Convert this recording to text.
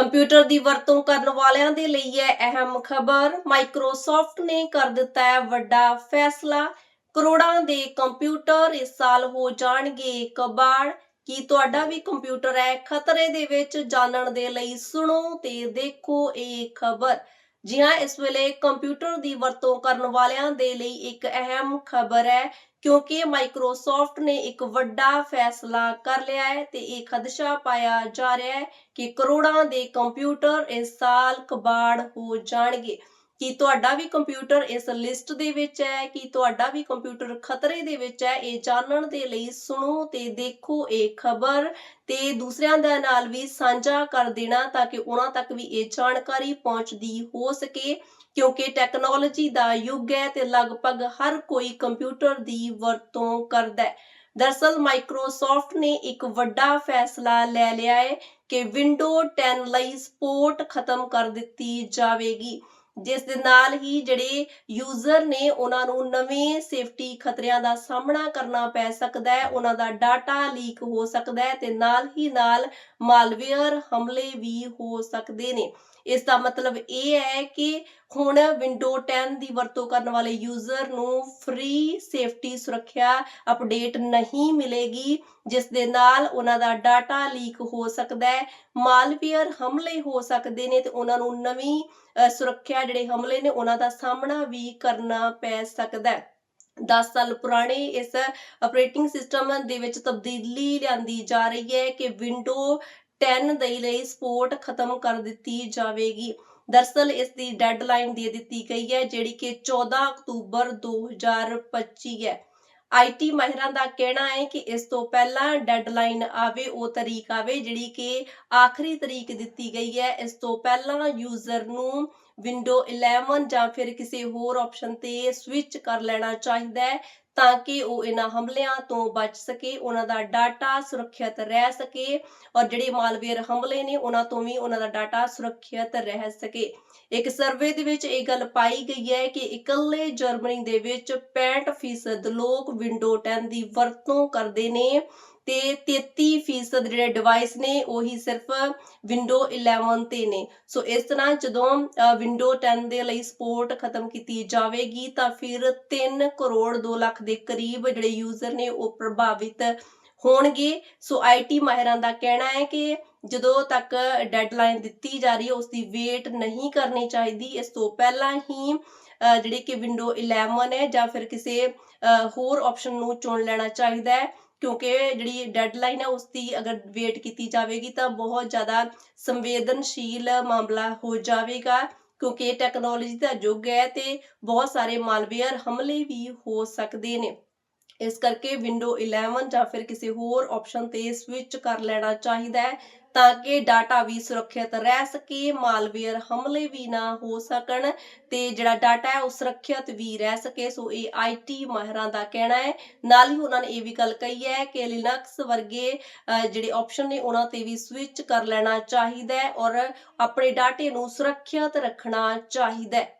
Computer ਦੀ ਵਰਤੋਂ ਕਰਨ ਵਾਲਿਆਂ ਦੇ ਲਈ ਹੈ ਅਹਿਮ ਖਬਰ ਮਾਈਕਰੋਸਾਫਟ ਨੇ ਕਰ ਦਿੱਤਾ ਹੈ। ਵੱਡਾ ਫੈਸਲਾ। ਕਰੋੜਾਂ ਦੇ ਕੰਪਿਊਟਰ ਇਸ ਸਾਲ ਹੋ ਜਾਣਗੇ। ਕਬਾੜ, ਕੀ ਤੁਹਾਡਾ ਵੀ ਕੰਪਿਊਟਰ ਹੈ? ਖਤਰੇ ਦੇ ਵਿੱਚ ਜਾਣਨ ਦੇ ਲਈ ਸੁਣੋ ਤੇ ਦੇਖੋ ਇਹ ਖਬਰ। ਜੀ ਹਾਂ, ਇਸ ਵੇਲੇ ਕੰਪਿਊਟਰ ਦੀ ਵਰਤੋਂ ਕਰਨ ਵਾਲਿਆਂ ਦੇ ਲਈ ਇੱਕ ਅਹਿਮ ਖਬਰ ਹੈ, ਕਿਉਂਕਿ ਮਾਈਕਰੋਸਾਫਟ ਨੇ ਇੱਕ ਵੱਡਾ ਫੈਸਲਾ ਕਰ ਲਿਆ ਹੈ ਤੇ ਇਹ ਖਦਸ਼ਾ ਪਾਇਆ ਜਾ ਰਿਹਾ ਹੈ ਕਿ ਕਰੋੜਾਂ ਦੇ ਕੰਪਿਊਟਰ ਇਸ ਸਾਲ ਕਬਾੜ ਹੋ ਜਾਣਗੇ। ਕੀ ਤੁਹਾਡਾ ਵੀ ਕੰਪਿਊਟਰ ਇਸ ਲਿਸਟ ਦੇ ਵਿੱਚ ਹੈ, ਕਿ ਤੁਹਾਡਾ ਵੀ ਕੰਪਿਊਟਰ ਖਤਰੇ ਦੇ ਵਿੱਚ ਹੈ, ਇਹ ਜਾਣਨ ਦੇ ਲਈ ਸੁਣੋ ਤੇ ਦੇਖੋ ਇਹ ਖਬਰ ਤੇ ਦੂਸਰਿਆਂ ਦੇ ਨਾਲ ਵੀ ਸਾਂਝਾ ਕਰ ਦੇਣਾ ਤਾਂ ਕਿ ਉਹਨਾਂ ਤੱਕ ਵੀ ਇਹ ਜਾਣਕਾਰੀ ਪਹੁੰਚਦੀ ਹੋ ਸਕੇ। ਕਿਉਂਕਿ ਟੈਕਨੋਲੋਜੀ ਦਾ ਯੁੱਗ ਹੈ ਤੇ ਲਗਭਗ ਹਰ ਕੋਈ ਕੰਪਿਊਟਰ ਦੀ ਵਰਤੋਂ ਕਰਦਾ ਹੈ। ਦਰਸਲ ਮਾਈਕਰੋਸਾਫਟ ਨੇ ਇੱਕ ਵੱਡਾ ਫੈਸਲਾ ਲੈ ਲਿਆ ਹੈ ਕਿ ਵਿੰਡੋ 10 ਲਈ ਸਪੋਰਟ ਖਤਮ ਕਰ ਦਿੱਤੀ ਜਾਵੇਗੀ। ਜਿਸ ਦੇ ਨਾਲ ਹੀ ਜਿਹੜੇ ਯੂਜ਼ਰ ਨੇ ਉਹਨਾਂ ਨੂੰ ਨਵੇਂ ਸੇਫਟੀ ਖਤਰਿਆਂ ਦਾ ਸਾਹਮਣਾ ਕਰਨਾ ਪੈ ਸਕਦਾ ਹੈ, ਉਹਨਾਂ ਦਾ ਡਾਟਾ ਲੀਕ ਹੋ ਸਕਦਾ ਹੈ ਤੇ ਨਾਲ ਹੀ ਨਾਲ ਮਾਲਵੇਅਰ ਹਮਲੇ ਵੀ ਹੋ ਸਕਦੇ ਨੇ। ਇਸ ਦਾ ਮਤਲਬ ਇਹ ਹੈ ਕਿ ਹੁਣ ਵਿੰਡੋ 10 ਦੀ ਵਰਤੋਂ ਕਰਨ ਵਾਲੇ ਯੂਜ਼ਰ ਨੂੰ ਫ੍ਰੀ ਸੇਫਟੀ ਸੁਰੱਖਿਆ ਅਪਡੇਟ ਨਹੀਂ ਮਿਲੇਗੀ, ਜਿਸ ਦੇ ਨਾਲ ਉਹਨਾਂ ਦਾ ਡਾਟਾ ਲੀਕ ਹੋ ਸਕਦਾ ਹੈ ਮਾਲਵੇਅਰ ਹਮਲੇ ਹੋ ਸਕਦੇ ਨੇ ਤੇ ਉਹਨਾਂ ਨੂੰ ਨਵੀਂ ਸੁਰੱਖਿਆ ਜਿਹੜੇ ਹਮਲੇ ਨੇ ਉਹਨਾਂ ਦਾ ਸਾਹਮਣਾ ਵੀ ਕਰਨਾ ਪੈ ਸਕਦਾ ਹੈ। 10 ਸਾਲ ਪੁਰਾਣੇ ਇਸ ਆਪਰੇਟਿੰਗ ਸਿਸਟਮ ਦੇ ਵਿੱਚ ਤਬਦੀਲੀ ਲਿਆਂਦੀ ਜਾ ਰਹੀ ਹੈ ਕਿ ਵਿੰਡੋ 10 ਦੇ ਲਈ ਸਪੋਰਟ ਖਤਮ ਕਰ ਦਿੱਤੀ ਜਾਵੇਗੀ। ਦਰਸਲ ਇਸ ਦੀ ਡੈਡਲਾਈਨ ਦੇ ਦਿੱਤੀ ਗਈ ਹੈ, ਜਿਹੜੀ ਕਿ 14 ਅਕਤੂਬਰ 2025 ਹੈ। ਆਈਟੀ ਮਾਹਿਰਾਂ ਦਾ ਕਹਿਣਾ ਹੈ ਕਿ ਇਸ ਤੋਂ ਪਹਿਲਾਂ ਡੈਡਲਾਈਨ ਆਵੇ, ਉਹ ਤਰੀਕ ਆਵੇ, ਜਿਹੜੀ ਕਿ ਆਖਰੀ ਤਰੀਕ ਦਿੱਤੀ ਗਈ ਹੈ। ਇਸ ਤੋਂ ਪਹਿਲਾਂ ਯੂਜ਼ਰ ਨੂੰ ਵਿੰਡੋ 11 ਜਾਂ ਫਿਰ ਕਿਸੇ ਹੋਰ ਆਪਸ਼ਨ ਤੇ ਸਵਿਚ ਕਰ ਲੈਣਾ ਚਾਹੀਦਾ ਹੈ। ਤਾਂ ਕਿ ਉਹ ਇਹਨਾਂ ਹਮਲਿਆਂ ਤੋਂ ਬਚ ਸਕੇ, ਉਹਨਾਂ ਦਾ ਡਾਟਾ ਸੁਰੱਖਿਅਤ ਰਹਿ ਸਕੇ ਔਰ ਜਿਹੜੇ ਮਾਲਵੇਅਰ ਹਮਲੇ ਨੇ, ਉਹਨਾਂ ਤੋਂ ਵੀ ਉਹਨਾਂ ਦਾ ਡਾਟਾ ਸੁਰੱਖਿਅਤ ਰਹਿ ਸਕੇ। ਇੱਕ ਸਰਵੇ ਦੇ ਵਿੱਚ ਇਹ ਗੱਲ ਪਾਈ ਗਈ ਹੈ ਕਿ ਇਕੱਲੇ ਜਰਮਨੀ ਦੇ ਵਿੱਚ 65% ਲੋਕ ਵਿੰਡੋ 10 ਦੀ ਵਰਤੋਂ ਕਰਦੇ ਨੇ। ਤੇ 33% ਜਿਹੜੇ ਡਿਵਾਈਸ ਨੇ, ਉਹੀ ਸਿਰਫ ਵਿੰਡੋ 11 ਤੇ ਨੇ। ਸੋ ਇਸ ਤਰ੍ਹਾਂ ਜਦੋਂ ਵਿੰਡੋ 10 ਦੇ ਲਈ ਸਪੋਰਟ ਖਤਮ ਕੀਤੀ ਜਾਵੇਗੀ, ਤਾਂ ਫਿਰ 3 ਕਰੋੜ 2 ਲੱਖ ਦੇ ਕਰੀਬ ਜਿਹੜੇ ਯੂਜ਼ਰ ਨੇ, ਉਹ ਪ੍ਰਭਾਵਿਤ ਹੋਣਗੇ। ਸੋ ਆਈਟੀ ਮਾਹਿਰਾਂ ਦਾ ਕਹਿਣਾ ਹੈ ਕਿ ਜਦੋਂ ਤੱਕ ਡੈਡਲਾਈਨ ਦਿੱਤੀ ਜਾ ਰਹੀ ਹੈ, ਉਸ ਦੀ ਵੇਟ ਨਹੀਂ ਕਰਨੀ ਚਾਹੀਦੀ। ਇਸ ਤੋਂ ਪਹਿਲਾਂ ਹੀ ਜਿਹੜੇ ਕਿ ਵਿੰਡੋ 11 ਹੈ ਜਾਂ ਫਿਰ ਕਿਸੇ ਹੋਰ ਆਪਸ਼ਨ ਨੂੰ ਚੁਣ ਲੈਣਾ ਚਾਹੀਦਾ ਹੈ। ਕਿਉਂਕਿ ਜਿਹੜੀ ਡੈਡਲਾਈਨ ਹੈ ਉਸ ਦੀ ਅਗਰ ਵੇਟ ਕੀਤੀ ਜਾਵੇਗੀ ਤਾਂ ਬਹੁਤ ਜ਼ਿਆਦਾ ਸੰਵੇਦਨਸ਼ੀਲ ਮਾਮਲਾ ਹੋ ਜਾਵੇਗਾ, ਕਿਉਂਕਿ ਇਹ ਟੈਕਨੋਲੋਜੀ ਦਾ ਯੁੱਗ ਹੈ ਤੇ ਬਹੁਤ ਸਾਰੇ ਮਾਲਵੇਅਰ ਹਮਲੇ ਵੀ ਹੋ ਸਕਦੇ ਨੇ। ਇਸ ਕਰਕੇ ਵਿੰਡੋ 11 ਜਾਂ ਫਿਰ ਕਿਸੇ ਹੋਰ ਆਪਸ਼ਨ ਤੇ ਸਵਿਚ ਕਰ ਲੈਣਾ ਚਾਹੀਦਾ ਹੈ ਤਾਂ ਕਿ ਡਾਟਾ ਵੀ ਸੁਰੱਖਿਅਤ ਰਹਿ ਸਕੇ ਮਾਲਵੇਅਰ ਹਮਲੇ ਵੀ ਨਾ ਹੋ ਸਕਣ ਤੇ ਜਿਹੜਾ ਡਾਟਾ ਹੈ ਉਹ ਸੁਰੱਖਿਅਤ ਵੀ ਰਹਿ ਸਕੇ। ਸੋ ਇਹ ਆਈਟੀ ਮਾਹਿਰਾਂ ਦਾ ਕਹਿਣਾ ਹੈ। ਨਾਲ ਹੀ ਉਹਨਾਂ ਨੇ ਇਹ ਵੀ ਗੱਲ ਕਹੀ ਹੈ ਕਿ ਲਿਨਕਸ ਵਰਗੇ ਜਿਹੜੇ ਆਪਸ਼ਨ ਨੇ ਉਹਨਾਂ ਤੇ ਵੀ ਸਵਿਚ ਕਰ ਲੈਣਾ ਚਾਹੀਦਾ ਹੈ ਔਰ ਆਪਣੇ ਡਾਟੇ ਨੂੰ ਸੁਰੱਖਿਅਤ ਰੱਖਣਾ ਚਾਹੀਦਾ ਹੈ।